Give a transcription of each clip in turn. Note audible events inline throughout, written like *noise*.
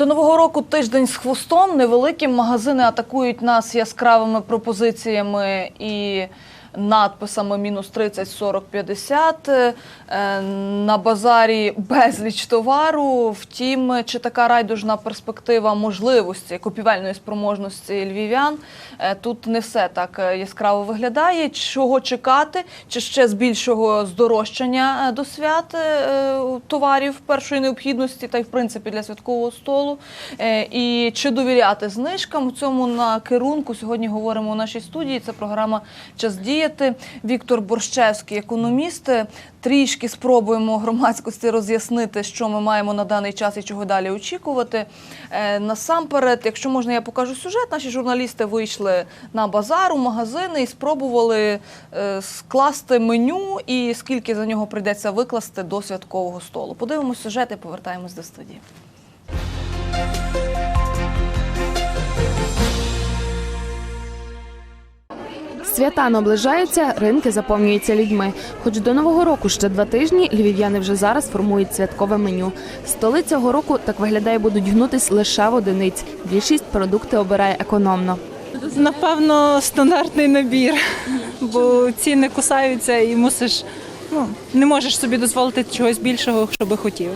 До нового року тиждень з хвостом. Невеликі магазини атакують нас яскравими пропозиціями і надписами мінус 30, 40, 50. Е, На базарі безліч товару. Втім, чи така райдужна перспектива можливості купівельної спроможності львів'ян е, тут не все так е, яскраво виглядає. Чого чекати? Чи ще з більшого здорожчання е, до свят товарів першої необхідності та й в принципі для святкового столу? І чи довіряти знижкам? У цьому на керунку сьогодні говоримо у нашій студії. Це програма Час діяти. Віктор Борщевський, економіст. Трішки спробуємо громадськості роз'яснити, що ми маємо на даний час і чого далі очікувати. Е, Насамперед, якщо можна, я покажу сюжет. Наші журналісти вийшли на базар у магазини і спробували е, скласти меню і скільки за нього прийдеться викласти до святкового столу. Подивимось сюжет і повертаємось до студії. Свята наближаються, ринки заповнюються людьми. Хоч до нового року ще два тижні, львів'яни вже зараз формують святкове меню. Столи цього року так виглядає, будуть гнутись лише в одиниць. Більшість продукти обирає економно. Напевно, стандартний набір, бо ціни кусаються і мусиш, ну, не можеш собі дозволити чогось більшого, що би хотів.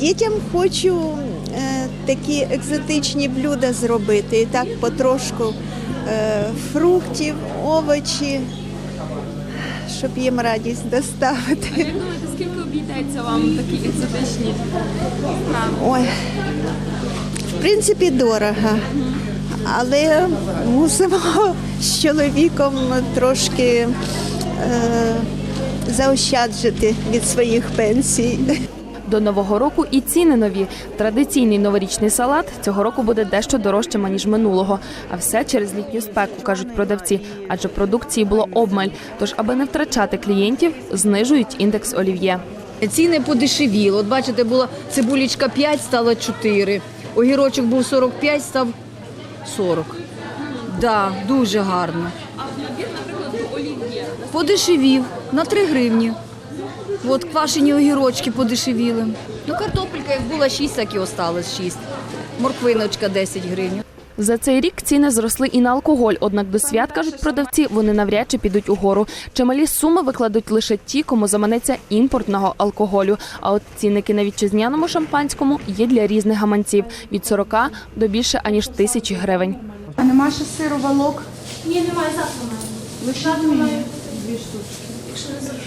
Дітям хочу е, такі екзотичні блюда зробити. І так потрошку фруктів, овочі, щоб їм радість доставити. Думаєте, скільки обійдеться вам такі екзотичні страви? Ой, в принципі, дорого. Але мусимо з чоловіком трошки е, заощаджити від своїх пенсій. До нового року і ціни нові. Традиційний новорічний салат цього року буде дещо дорожчим, ніж минулого. А все через літню спеку, кажуть продавці. Адже продукції було обмаль. Тож, аби не втрачати клієнтів, знижують індекс олів'є. Ціни подешевіли. От бачите, була цибулічка 5, стала 4. Огірочок був 45, став 40. Да, дуже гарно. А набір, наприклад, олів'є Подешевів на 3 гривні. От квашені огірочки подешевіли. Ну, картопелька як була 6, так і осталось 6. Морквиночка 10 гривень. За цей рік ціни зросли і на алкоголь. Однак до свят кажуть продавці, вони навряд чи підуть угору. Чималі суми викладуть лише ті, кому заманеться імпортного алкоголю. А от цінники на вітчизняному шампанському є для різних гаманців від 40 до більше аніж тисячі гривень. А нема ще сиру валок? Ні, немає завтра. Лише дві штучки. Якщо не завжди.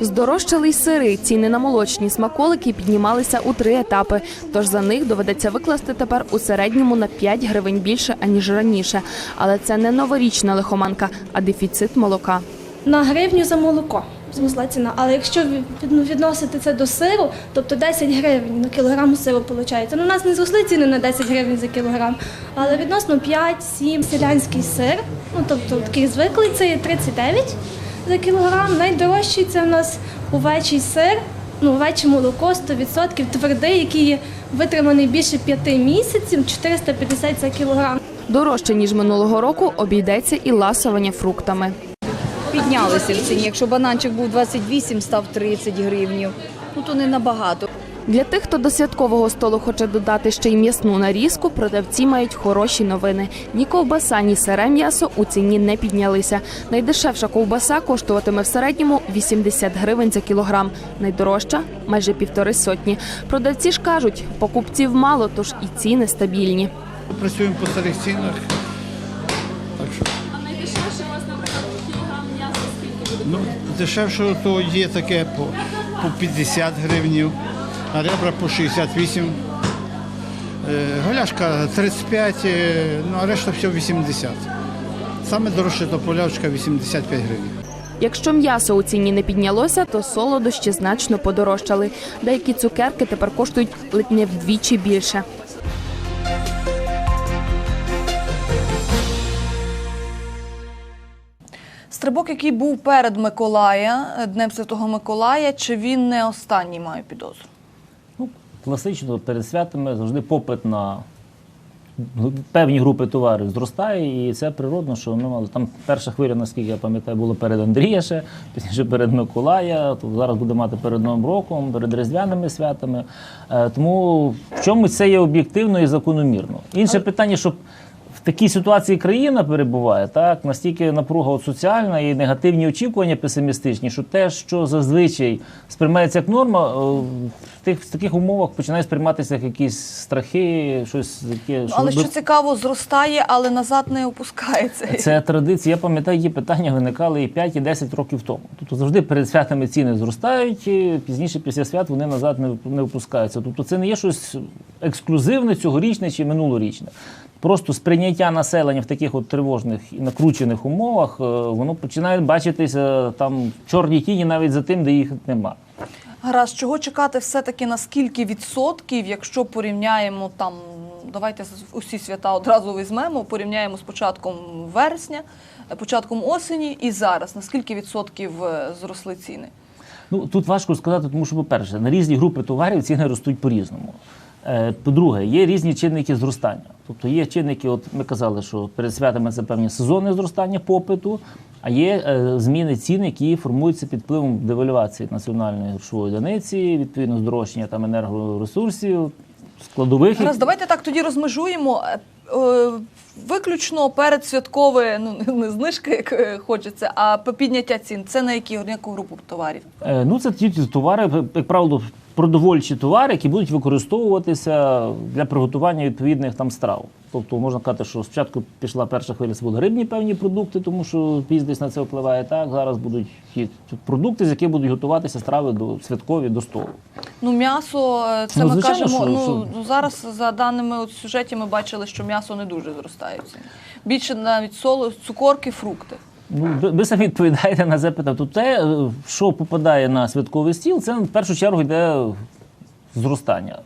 Здорожчали й сири. Ціни на молочні смаколики піднімалися у три етапи. Тож за них доведеться викласти тепер у середньому на 5 гривень більше аніж раніше. Але це не новорічна лихоманка, а дефіцит молока. На гривню за молоко зросла ціна. Але якщо ну, відносити це до сиру, тобто 10 гривень на кілограм сиру виходить. Ну, у нас не зросли ціни на 10 гривень за кілограм, але відносно 5-7 селянський сир, ну тобто такий звиклий, це є 39 за кілограм. Найдорожчий це в нас овечий сир, ну, овече молоко 100% твердий, який витриманий більше 5 місяців, 450 за кілограм. Дорожче ніж минулого року обійдеться і ласування фруктами. Піднялися в ціні. Якщо бананчик був 28, став 30 гривень. Ну, то не набагато. Для тих, хто до святкового столу хоче додати ще й м'ясну нарізку, продавці мають хороші новини. Ні ковбаса, ні сире м'ясо у ціні не піднялися. Найдешевша ковбаса коштуватиме в середньому 80 гривень за кілограм. Найдорожча майже півтори сотні. Продавці ж кажуть, покупців мало, тож і ціни стабільні. Працюємо по старих цінах. Так що. А найдешевше у вас, наприклад, кілограм м'яса скільки буде? Ну, дешевше то є таке по, по 50 гривнів, ребра по 68. Е, Голяшка 35, е, ну а решта все 80. Саме дорожче то полявочка 85 гривень. Якщо м'ясо у ціні не піднялося, то солодощі значно подорожчали. Деякі цукерки тепер коштують ледь не вдвічі більше. Стрибок, який був перед Миколая, Днем Святого Миколая, чи він не останній маю підозру? Ну, класично перед святами завжди попит на певні групи товарів зростає, і це природно, що ми мали там перша хвиля, наскільки я пам'ятаю, була перед Андрія ще, пізніше перед Миколая, то зараз буде мати перед Новим роком, перед Різдвяними святами. Е, Тому в чомусь це є об'єктивно і закономірно. Інше питання, щоб такій ситуації країна перебуває, так настільки напруга от соціальна і негативні очікування песимістичні, що те, що зазвичай сприймається як норма, е, в тих в таких умовах починає сприйматися як якісь страхи, щось таке. Але би- що цікаво, зростає, але назад не опускається. це традиція. Я пам'ятаю, які питання виникали і 5, і 10 років тому. Тобто завжди перед святами ціни зростають, і пізніше після свят вони назад не, не опускаються. Тобто це не є щось ексклюзивне, цьогорічне чи минулорічне. Просто сприйняття населення в таких от тривожних і накручених умовах, е, воно починає бачитися там чорні тіні навіть за тим, де їх нема. Гаразд, чого чекати все-таки на скільки відсотків, якщо порівняємо там, давайте усі свята одразу візьмемо, порівняємо з початком вересня, е, початком осені і зараз. На скільки відсотків е, зросли ціни? Ну тут важко сказати, тому що, по-перше, на різні групи товарів ціни ростуть по-різному. По-друге, є різні чинники зростання. Тобто є чинники, от ми казали, що перед святами це певні сезонне зростання попиту, а є е, зміни цін, які формуються під впливом девальвації національної грошової одиниці, відповідно здорожчання там енергоресурсів, складових. Гаразд, давайте так тоді розмежуємо. е, Виключно передсвяткове, ну *laughs* не знижки, як е, хочеться, а підняття цін. Це на які на яку групу товарів? Е, Ну, це ті товари, як правило, продовольчі товари, які будуть використовуватися для приготування відповідних там страв. Тобто можна сказати, що спочатку пішла перша хвиля, це були рибні певні продукти, тому що піздесь на це впливає так. Зараз будуть ті продукти, з яких будуть готуватися страви до святкові до столу. Ну, м'ясо, е, це Ну, ми звичайно, кажемо. що- ну що- ну, зараз за даними от сюжеті ми бачили, що м'ясо не дуже зростає. в ціні. Більше навіть соло, цукорки, фрукти. Ну, ви, самі відповідаєте на запитання. То те, е, що попадає на святковий стіл, це в першу чергу йде зростання.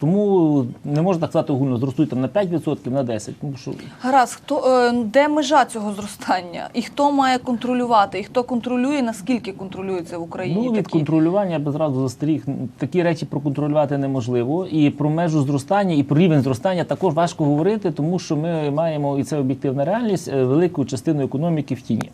Тому не можна так сказати огульно, зростуть там на 5%, на 10%. Тому що Гаразд, хто е, де межа цього зростання? І хто має контролювати? І хто контролює, наскільки контролюється в Україні? Ну, від такі? контролювання я би зразу застеріг. Такі речі проконтролювати неможливо. І про межу зростання, і про рівень зростання також важко говорити, тому що ми маємо, і це об'єктивна реальність, е, велику частину економіки в тіні.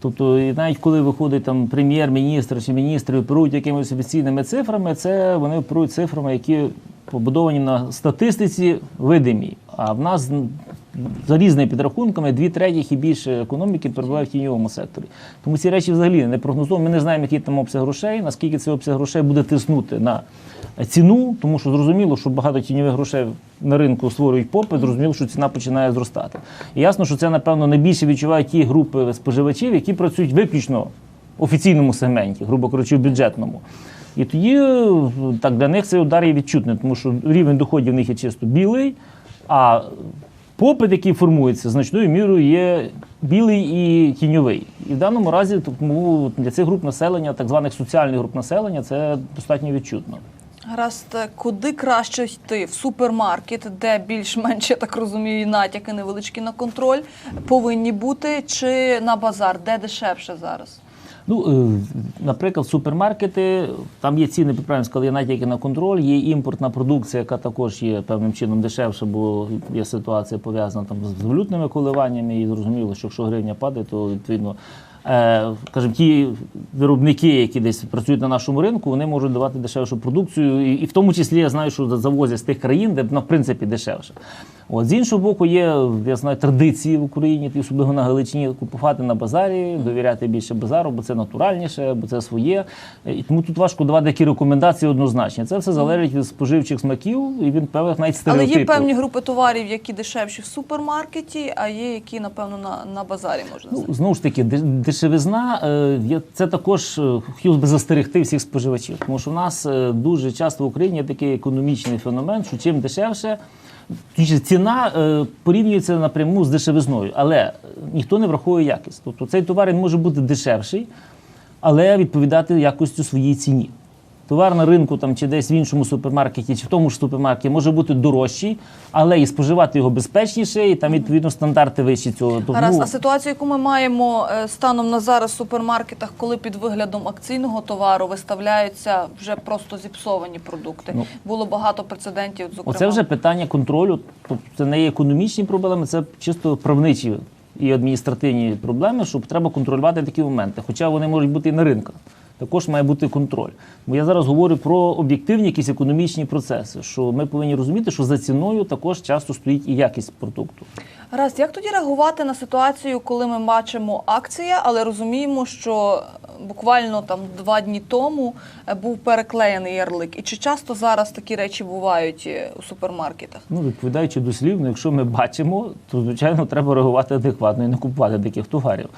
Тобто, і навіть коли виходить там прем'єр-міністр чи міністри оперують якимись офіційними цифрами, це вони оперують цифрами, які побудовані на статистиці видимі. А в нас за різними підрахунками дві третіх і більше економіки перебуває в тіньовому секторі. Тому ці речі взагалі не прогнозуємо. Ми не знаємо, який там обсяг грошей, наскільки цей обсяг грошей буде тиснути на ціну, тому що зрозуміло, що багато тіньових грошей на ринку створюють попит, зрозуміло, що ціна починає зростати. І ясно, що це, напевно, найбільше відчувають ті групи споживачів, які працюють виключно в офіційному сегменті, грубо кажучи, в бюджетному. І тоді так для них цей удар є відчутний, тому що рівень доходів в них є чисто білий, а попит, який формується, значною мірою є білий і тіньовий. І в даному разі тому для цих груп населення, так званих соціальних груп населення, це достатньо відчутно. Гаразд, куди краще йти? В супермаркет, де більш-менш, я так розумію, і натяки невеличкі на контроль повинні бути, чи на базар, де дешевше зараз? Ну, е, наприклад, супермаркети, там є ціни, правильно сказали, є натяки на контроль, є імпортна продукція, яка також є певним чином дешевша, бо є ситуація пов'язана там з валютними коливаннями, і зрозуміло, що якщо гривня падає, то відповідно. Е, Скажімо, ті виробники, які десь працюють на нашому ринку, вони можуть давати дешевшу продукцію, і в тому числі я знаю, що завозять з тих країн, де ну, в принципі дешевше. От з іншого боку, є я знаю традиції в Україні, особливо на Галичині, купувати на базарі, довіряти більше базару, бо це натуральніше, бо це своє. І тому тут важко давати які рекомендації однозначні. Це все залежить від споживчих смаків і від певних навіть Але є певні групи товарів, які дешевші в супермаркеті, а є які, напевно, на, на базарі можна Ну, знову ж таки, дешевизна е, це також е, хотів би застерегти всіх споживачів, тому що в нас е, дуже часто в Україні є такий економічний феномен, що чим дешевше. Ціна е, порівнюється напряму з дешевизною, але ніхто не враховує якість. Тобто цей товар може бути дешевший, але відповідати якостю своїй ціні. Товар на ринку там чи десь в іншому супермаркеті, чи в тому ж супермаркеті може бути дорожчий, але і споживати його безпечніше, і там відповідно стандарти вищі цього. Тому Гаразд, а ситуацію, яку ми маємо е, станом на зараз в супермаркетах, коли під виглядом акційного товару виставляються вже просто зіпсовані продукти. Ну. Було багато прецедентів. Зокрема, Оце вже питання контролю. Тобто це не є економічні проблеми, це чисто правничі і адміністративні проблеми, щоб треба контролювати такі моменти. Хоча вони можуть бути і на ринках. Також має бути контроль. Бо я зараз говорю про об'єктивні якісь економічні процеси, що ми повинні розуміти, що за ціною також часто стоїть і якість продукту. Гаразд, як тоді реагувати на ситуацію, коли ми бачимо акція, але розуміємо, що е, буквально там два дні тому е, був переклеєний ярлик. І чи часто зараз такі речі бувають е, у супермаркетах? Ну, відповідаючи дослівно, якщо ми бачимо, то звичайно треба реагувати адекватно і не купувати таких товарів.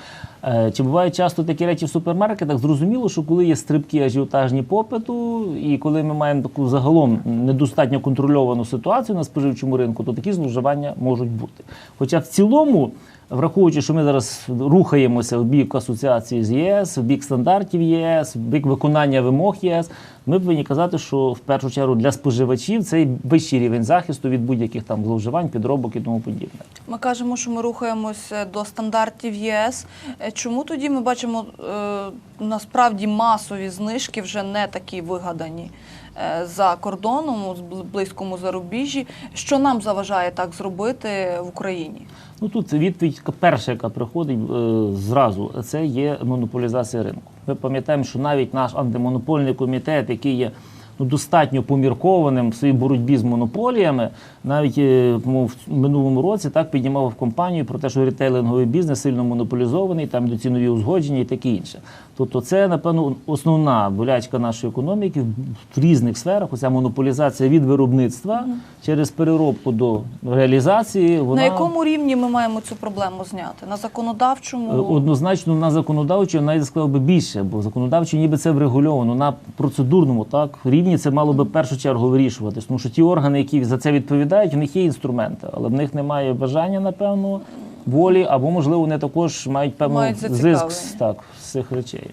Чи бувають часто такі речі в супермаркетах? Зрозуміло, що коли є стрибки ажіотажні попиту, і коли ми маємо таку загалом недостатньо контрольовану ситуацію на споживчому ринку, то такі зловживання можуть бути. Хоча в цілому. Враховуючи, що ми зараз рухаємося в бік асоціації з ЄС, в бік стандартів ЄС, в бік виконання вимог ЄС, ми повинні казати, що в першу чергу для споживачів це вищий рівень захисту від будь-яких там зловживань, підробок і тому подібне. Ми кажемо, що ми рухаємося до стандартів єС. Е, Чому тоді ми бачимо е, насправді масові знижки вже не такі вигадані за кордоном, у близькому зарубіжжі? Що нам заважає так зробити в Україні? Ну тут відповідь перша, яка приходить е, зразу, це є монополізація ринку. Ми пам'ятаємо, що навіть наш антимонопольний комітет, який є ну, достатньо поміркованим в своїй боротьбі з монополіями, навіть е, в минулому році так піднімав в компанію про те, що ретейлинговий бізнес сильно монополізований, там до цінові узгодження і таке інше. Тобто, це напевно основна болячка нашої економіки в різних сферах. Оця монополізація від виробництва через переробку до реалізації. Вона На якому рівні ми маємо цю проблему зняти? На Е, законодавчому? Однозначно на законодавчому, навіть сказав би більше, бо законодавчо ніби це врегульовано. На процедурному так рівні це мало би в першу чергу вирішуватись. Тому що ті органи, які за це відповідають, у них є інструменти, але в них немає бажання, напевно, волі, або можливо вони також мають Мають зиск так, з цих речей.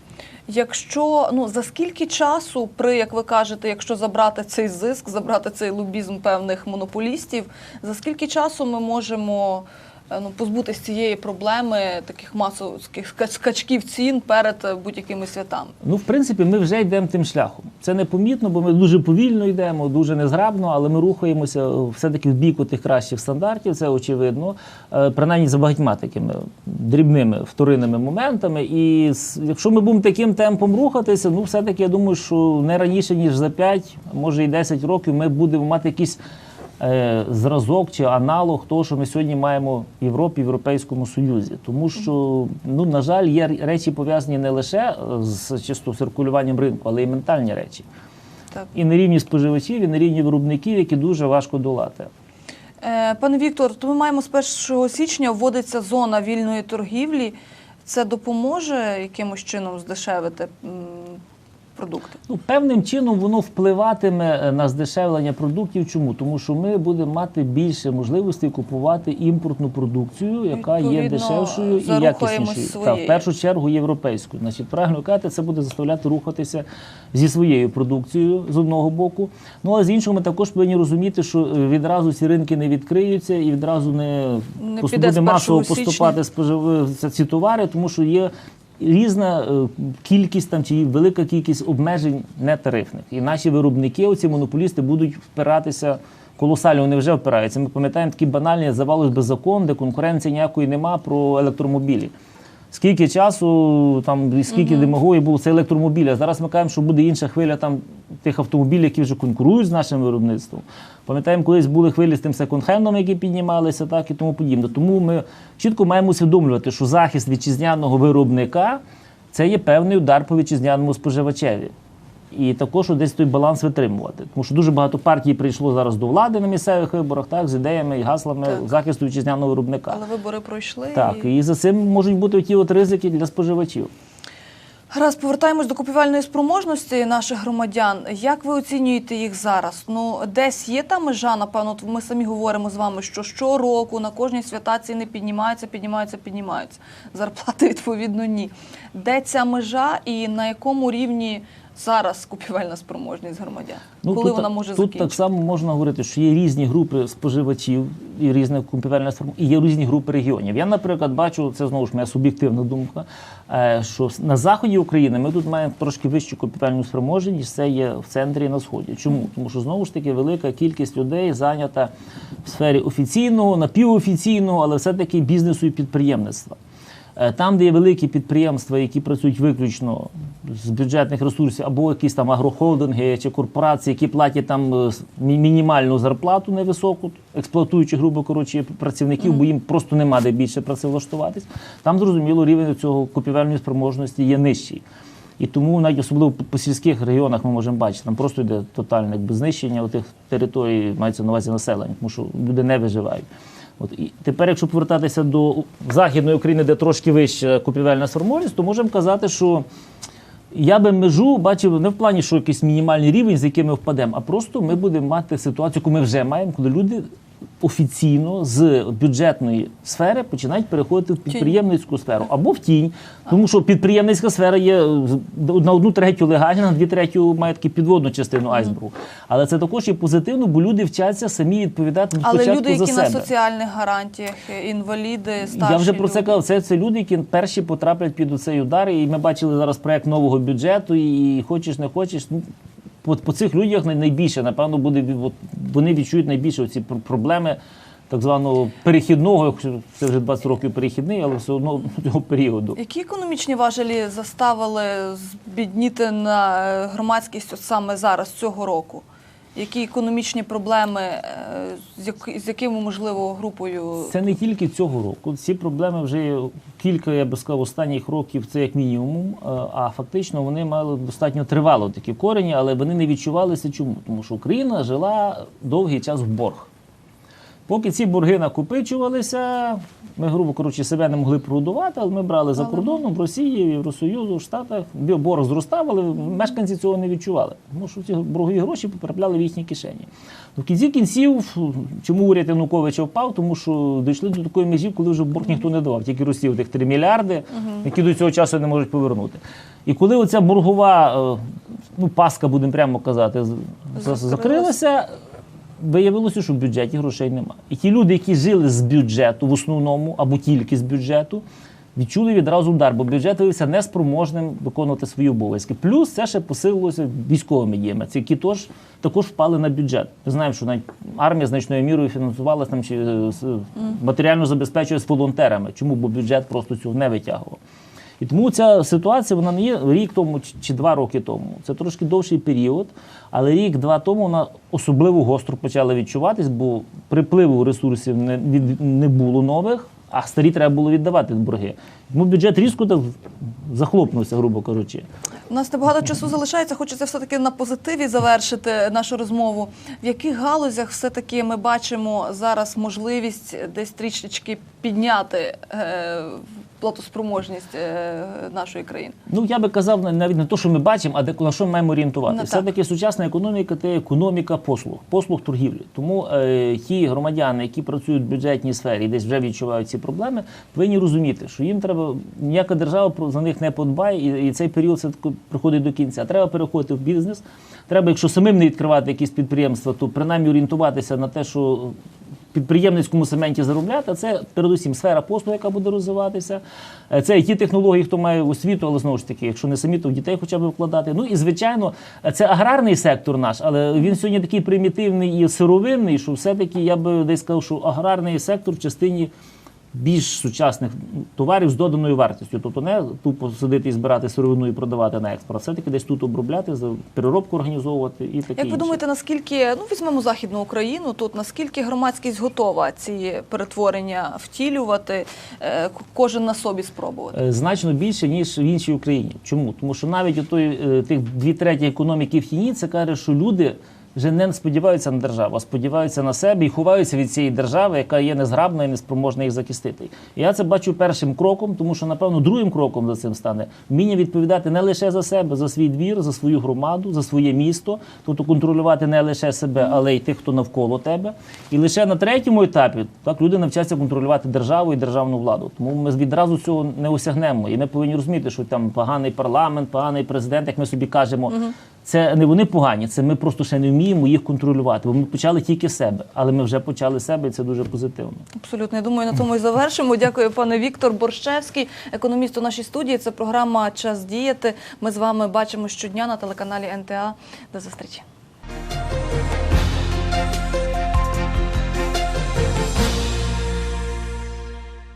Якщо ну за скільки часу, при як ви кажете, якщо забрати цей зиск, забрати цей лобізм певних монополістів, за скільки часу ми можемо ну, позбутися цієї проблеми таких масових скачків цін перед е, будь-якими святами? Ну, в принципі, ми вже йдемо тим шляхом. Це непомітно, бо ми дуже повільно йдемо, дуже незграбно, але ми рухаємося все-таки в бік тих кращих стандартів, це очевидно, Е, принаймні за багатьма такими дрібними вторинними моментами. І якщо ми будемо таким темпом рухатися, ну все-таки я думаю, що не раніше, ніж за 5, може і 10 років, ми будемо мати якісь. Е, Зразок чи аналог того, що ми сьогодні маємо в Європі, в Європейському Союзі, тому що ну на жаль, є речі пов'язані не лише е, з чисто циркулюванням ринку, але й ментальні речі. Так. І на рівні споживачів, і на рівні виробників, які дуже важко долати. Е, Пане Віктор, то ми маємо з 1 січня вводиться зона вільної торгівлі. Це допоможе якимось чином здешевити продукти? Ну, певним чином воно впливатиме е, на здешевлення продуктів. Чому? Тому що ми будемо мати більше можливостей купувати імпортну продукцію, яка є дешевшою і якіснішою. Та, в першу чергу європейською. Значить, правильно казати, це буде заставляти рухатися зі своєю продукцією з одного боку. Ну а з іншого, ми також повинні розуміти, що е, відразу ці ринки не відкриються і відразу не, Не буде масово поступати спожив... ці- ці товари, тому що є різна е, кількість там чи велика кількість обмежень нетарифних. І наші виробники, оці монополісти, будуть впиратися. Колосально вони вже впираються. Ми пам'ятаємо такі банальні завалось би закон, де конкуренції ніякої нема про електромобілі. Скільки часу там скільки демагогії було це електромобілі. А зараз ми кажемо, що буде інша хвиля там тих автомобілів, які вже конкурують з нашим виробництвом. Пам'ятаємо, колись були хвилі з тим секонд-хендом, які піднімалися, так і тому подібне. Тому ми чітко маємо усвідомлювати, що захист вітчизняного виробника це є певний удар по вітчизняному споживачеві. І також десь той баланс витримувати. Тому що дуже багато партій прийшло зараз до влади на місцевих виборах, так, з ідеями і гаслами Так. захисту вітчизняного виробника. Але вибори пройшли. Так, і... і за цим можуть бути ті от ризики для споживачів. Гаразд, повертаємось до купівельної спроможності наших громадян. Як ви оцінюєте їх зараз? Ну, десь є та межа, напевно, ми самі говоримо з вами, що щороку на кожній свята ціни піднімаються, піднімаються, піднімаються. Зарплати, відповідно, ні. Де ця межа і на якому рівні зараз купівельна спроможність громадян? Ну, Коли тут, вона може тут так само можна говорити, що є різні групи споживачів і різних купівельних форм, і є різні групи регіонів. Я, наприклад, бачу, це знову ж моя суб'єктивна думка, е, що на заході України ми тут маємо трошки вищу купівельну спроможність, це є в центрі і на сході. Чому? Тому що знову ж таки велика кількість людей зайнята в сфері офіційного, напівофіційного, але все-таки бізнесу і підприємництва. Е, Там, де є великі підприємства, які працюють виключно з бюджетних ресурсів, або якісь там агрохолдинги чи корпорації, які платять там е, мінімальну зарплату невисоку, експлуатуючи, грубо коротше, працівників, бо їм просто нема де більше працевлаштуватись. Там, зрозуміло, рівень цього купівельної спроможності є нижчий. І тому навіть особливо по, по сільських регіонах ми можемо бачити, там просто йде тотальне якби, знищення тих територій, мається на увазі населення, тому що люди не виживають. От і тепер, якщо повертатися до західної України, де трошки вища купівельна сформованість, то можемо казати, що я би межу бачив не в плані, що якийсь мінімальний рівень, з яким ми впадемо, а просто ми будемо мати ситуацію, яку ми вже маємо, коли люди офіційно з бюджетної сфери починають переходити в підприємницьку сферу або в тінь, тому що підприємницька сфера є на одну третю легальна, на дві третю має таку підводну частину айсбергу. Але це також є позитивно, бо люди вчаться самі відповідати Але спочатку люди, за які себе. на соціальних гарантіях, інваліди, старші Я вже про це люди. казав. Це, це люди, які перші потраплять під цей удар. І ми бачили зараз проект нового бюджету. І хочеш, не хочеш. Ну по, по цих людях най- найбільше, напевно, буде от, вони відчують найбільше ці проблеми так званого перехідного, якщо це вже 20 років перехідний, але все одно *laughs* цього періоду. Які економічні важелі заставили збідніти на е, громадськість от саме зараз, цього року? Які економічні проблеми, е, з, якими можливо групою Це не тільки цього року. Ці проблеми вже кілька, я би сказав, останніх років це як мінімум. е, А фактично вони мали достатньо тривало такі корені, але вони не відчувалися. Чому? Тому що Україна жила довгий час в борг. Поки ці борги накопичувалися, ми, грубо кажучи, себе не могли прогодувати, але ми брали за кордоном в Росії, в Євросоюзу, в Штатах. Борг зростав, але мешканці цього не відчували. Тому що ці боргові гроші потрапляли в їхні кишені. В кінці кінців, чому уряд Януковича впав? Тому що дійшли до такої межі, коли вже борг ніхто не давав, тільки Росії тих 3 мільярди, які до цього часу не можуть повернути. І коли оця боргова е, ну, паска, будемо прямо казати, закрилася, виявилося, що в бюджеті грошей немає. І ті люди, які жили з бюджету в основному або тільки з бюджету, відчули відразу удар, бо бюджет виявився неспроможним виконувати свої обов'язки. Плюс це ще посилилося військовими діями, які тож, також впали на бюджет. Ми знаємо, що навіть армія значною мірою фінансувалася там чи е, з- матеріально забезпечує з волонтерами. Чому? Бо бюджет просто цього не витягував. І тому ця ситуація вона не є рік тому чи- два роки тому. Це трошки довший період, але рік-два тому вона особливо гостро почала відчуватись, бо припливу ресурсів не, від, не було нових, а старі треба було віддавати борги. Тому бюджет різко так захлопнувся, грубо кажучи. У нас небагато часу залишається. Хочеться все-таки на позитиві завершити нашу розмову. В яких галузях все-таки ми бачимо зараз можливість десь трішечки підняти е, платоспроможність е, нашої країни? Ну я би казав на- навіть не те, що ми бачимо, а де на що ми маємо орієнтувати. Ну. Все таки сучасна економіка це економіка послуг, послуг торгівлі. Тому е, ті громадяни, які працюють в бюджетній сфері, і десь вже відчувають ці проблеми, повинні розуміти, що їм треба ніяка держава про за них не подбає, і, і цей період все таки приходить до кінця. Треба переходити в бізнес. Треба, якщо самим не відкривати якісь підприємства, то принаймні орієнтуватися на те, що підприємницькому сегменті заробляти, це передусім сфера послуг, яка буде розвиватися. Е, Це ті технології, хто має освіту, але знову ж таки, якщо не самі, то в дітей хоча б вкладати. Ну і звичайно, це аграрний сектор наш, але він сьогодні такий примітивний і сировинний, що все-таки я би десь сказав, що аграрний сектор в частині. Більш сучасних товарів з доданою вартістю, тобто не тупо сидити і збирати сировину і продавати на експорт, а все-таки десь тут обробляти, переробку організовувати і таке. Як ви інше. думаєте, наскільки ну візьмемо західну Україну, тут наскільки громадськість готова ці перетворення втілювати, е, кожен на собі спробувати? Е, значно більше ніж в іншій Україні. Чому? Тому що навіть у той е, тих дві треті економіки в тіні це каже, що люди вже не сподіваються на державу, а сподіваються на себе і ховаються від цієї держави, яка є незграбна і неспроможна їх захистити. І я це бачу першим кроком, тому що напевно другим кроком за цим стане вміння відповідати не лише за себе, за свій двір, за свою громаду, за своє місто, тобто контролювати не лише себе, але й тих, хто навколо тебе. І лише на третьому етапі так люди навчаться контролювати державу і державну владу. Тому ми відразу цього не осягнемо. І ми повинні розуміти, що там поганий парламент, поганий президент, як ми собі кажемо. Це не вони погані, це ми просто ще не вміємо їх контролювати. Бо ми почали тільки себе, але ми вже почали себе, і це дуже позитивно. Абсолютно, я думаю, на тому і завершимо. Дякую, пане Віктор Борщевський, економіст у нашій студії. Це програма Час діяти. Ми з вами бачимо щодня на телеканалі НТА. До зустрічі.